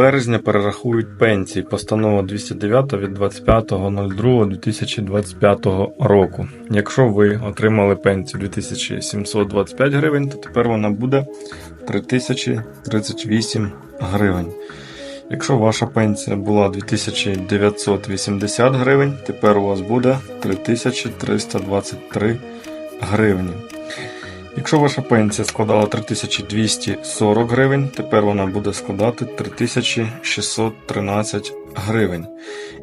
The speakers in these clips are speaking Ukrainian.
березня перерахують пенсії. Постанова 209 від 25.02.2025 року. Якщо ви отримали пенсію 2725 гривень, то тепер вона буде 3038 гривень. Якщо ваша пенсія була 2980 гривень, тепер у вас буде 3323 гривні. Якщо ваша пенсія складала 3240 гривень, тепер вона буде складати 3613 гривень.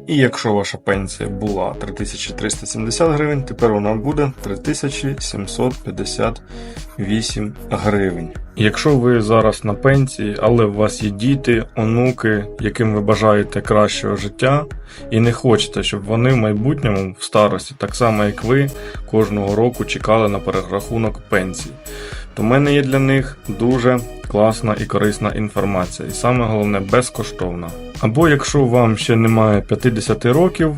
І якщо ваша пенсія була 3370 гривень, тепер вона буде 3758 гривень. Якщо ви зараз на пенсії, але у вас є діти, онуки, яким ви бажаєте кращого життя, і не хочете, щоб вони в майбутньому в старості, так само як ви, кожного року чекали на перерахунок пенсії, то в мене є для них дуже класна і корисна інформація, і саме головне безкоштовна. Або якщо вам ще немає 50 років,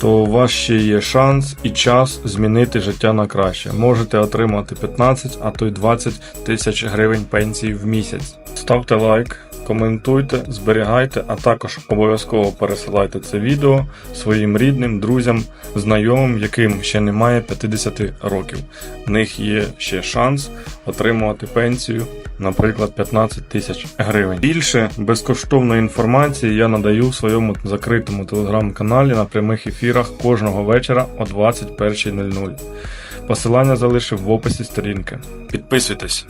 то у вас ще є шанс і час змінити життя на краще. Можете отримати 15, а то й 20 тисяч гривень пенсії в місяць. Ставте лайк, коментуйте, зберігайте, а також обов'язково пересилайте це відео своїм рідним, друзям, знайомим, яким ще немає 50 років. В них є ще шанс отримувати пенсію, наприклад, 15 тисяч гривень. Більше безкоштовної інформації я надаю в своєму закритому телеграм-каналі на прямих ефірах кожного вечора о 21.00. Посилання залишив в описі сторінки. Підписуйтесь.